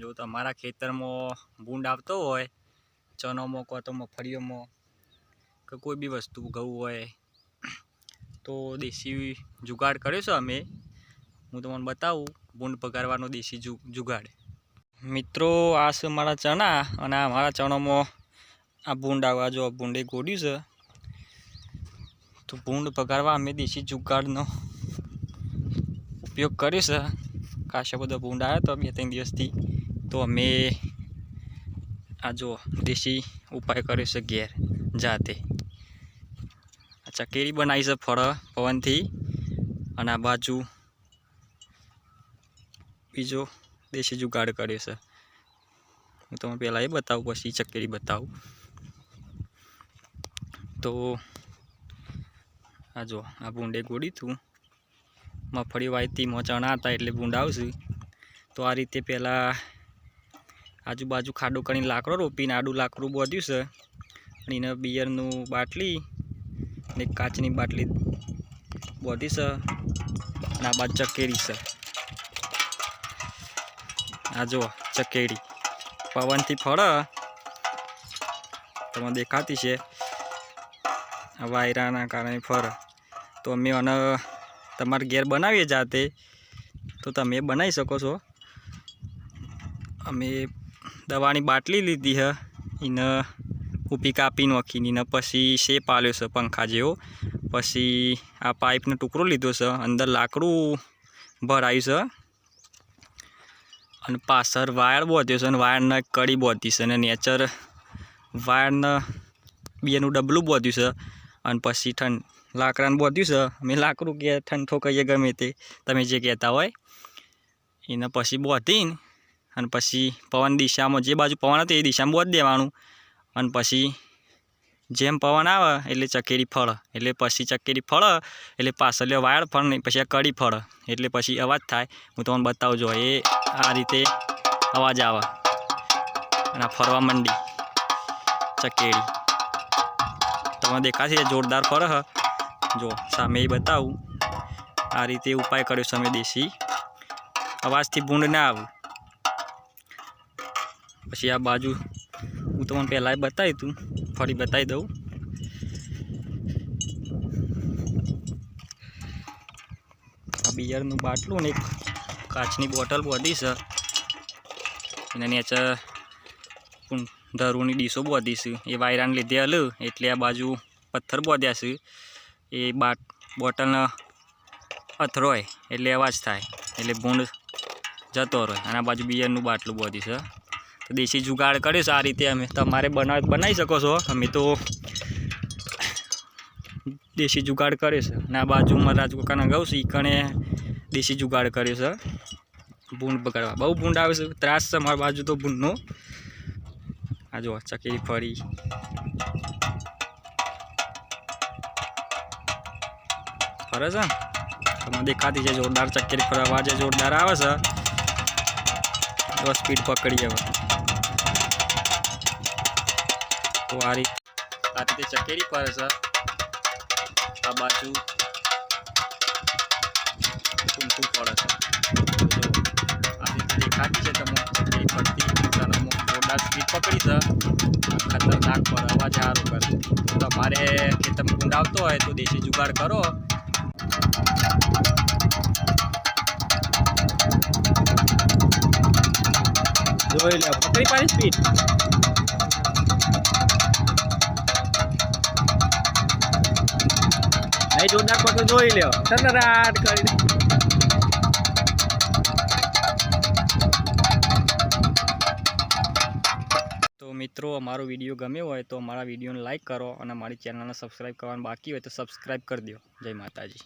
જો તમારા ખેતરમાં ભૂંડ આવતો હોય ચનોમાં કાં તો મગફળીઓમાં કે કોઈ બી વસ્તુ ઘઉં હોય, તો દેશી જુગાડ કર્યો છે અમે. હું તમને બતાવું ભૂંડ પગારવાનો દેશી જુગાડ. મિત્રો, આ છે મારા ચણા, અને આ મારા ચણામાં આ ભૂંડ આવવા જો ભૂંડે ગોડ્યું છે. તો ભૂંડ પગારવા અમે દેશી જુગાડનો ઉપયોગ કર્યો છે. ખાસો બધો ભૂંડ આવ્યો તો બે ત્રણ દિવસથી. તો અમે આ જો દેશી ઉપાય કર્યો છે ઘેર, જાતે. અચ્છા કેરી બનાવી છે ફળ, પવનથી. અને આ બાજુ બીજો દેશી જુગાડ કર્યો છે. હું તમને પહેલાં એ બતાવું, પછી ચકેરી બતાવું. તો આ જો, આ ભૂંડે ગોડી હતું મગફળી વાયતી મોં ચણા હતા એટલે ભૂંડ આવશે. તો આ રીતે પહેલાં આજુબાજુ ખાડો કરીને લાકડો રોપીને આડું લાકડું બોધ્યું છે. અને એને બિયરનું બાટલી ને કાચની બાટલી બોધી છે અને આ બાજુ ચકેરી છે. આ જો ચકેરી. પવનથી ફળ તમને દેખાતી છે. વાયરાના કારણે ફર તો અમે અને તમારે ઘેર બનાવીએ જાતે. તો તમે બનાવી શકો છો. અમે દવાની બાટલી લીધી હ. એને ઊભી કાપી નાખીને એને પછી શેપ આલ્યો છે પંખા જેવો. પછી આ પાઇપનો ટુકડો લીધો છે. અંદર લાકડું ભરાયું છે. અને પાછળ વાયર બોધ્યો છે અને વાયરને કડી બોધી છે. અને નેચર વાયરને બેનું ડબલું બોધ્યું છે. અને પછી ઠંડ લાકડાને બોધ્યું છે. અમે લાકડું કે ઠંઠો કહીએ ગમે તે, તમે જે કહેતા હોય. એને પછી બોધીને અને પછી પવન દિશામાં, જે બાજુ પવન હતો એ દિશામાં બોધ દેવાનું. અને પછી જેમ પવન આવે એટલે ચકેરી ફળ, એટલે પછી ચકેરી ફળ, એટલે પાછળ વાયર ફળ નહીં, પછી આ કડી ફળ, એટલે પછી અવાજ થાય. હું તમને બતાવું જો, એ આ રીતે અવાજ આવે. અને ફરવા માંડી, ચકેરી. તમને દેખાશે જોરદાર ફર હ. જો, સામે બતાવું. આ રીતે ઉપાય કર્યો સામે દેશી. અવાજથી ભૂંડ ના આવું. પછી આ બાજુ હું તમને પહેલાં બતાવી તું, ફરી બતાવી દઉં. આ બિયરનું બાટલું ને એક કાચની બોટલ બોધી છે. એના નીચે ધરુની ડીશો બોધી છે. એ વાયરાને લીધે હલ, એટલે આ બાજુ પથ્થર બોધ્યા છે. એ બાટ બોટલનો અથડોય એટલે અવાજ થાય, એટલે ભૂંડ જતો રહે. અને આ બાજુ બિયરનું બાટલું બોધી છે. દેશી જુગાડ કર્યો છે આ રીતે અમે તમારે બનાવ બનાવી શકો છો. અમે તો દેશી જુગાડ કર્યો છે અને આ બાજુમાં રાજકોકાના ગૌ છે કણે દેશી જુગાડ કર્યો છે. ભૂંડ પકડવા બહુ ભૂંડ આવે છે, ત્રાસ છે મારી બાજુ તો ભૂંડનો. આ જો ચકેરી ફરી. ફરે છે? તમને દેખાતી છે, જોરદાર ચકેરી ફરવા. જે જોરદાર આવે છે. સ્પીડ પકડી હવે. તો આ રીતે ચકેરી ફરે છે. આ બાજુ ટૂંકું પડે છે. આ રીતે દેખાતી છે તમને ચકેરી ફરતી જોરદાર સ્પીડ પકડી છે. ખતરનાક પર અવાજ સારો કરે તો તમારે ખેતરમાં ભૂંડ આવતો હોય તો દેશી જુગાડ કરો. જોઈ લો પકડી પાડી સ્પીડ નહીં જોરદાર પકડ જોઈ લ્યો. ટનરાટ કરી તો મિત્રો અમારો વીડિયો ગમ્યો હોય તો અમારા વિડીયોને લાઈક કરો અને મારી ચેનલને સબસ્ક્રાઈબ કરવાનું બાકી હોય તો સબસ્ક્રાઈબ કરી દો જય માતાજી.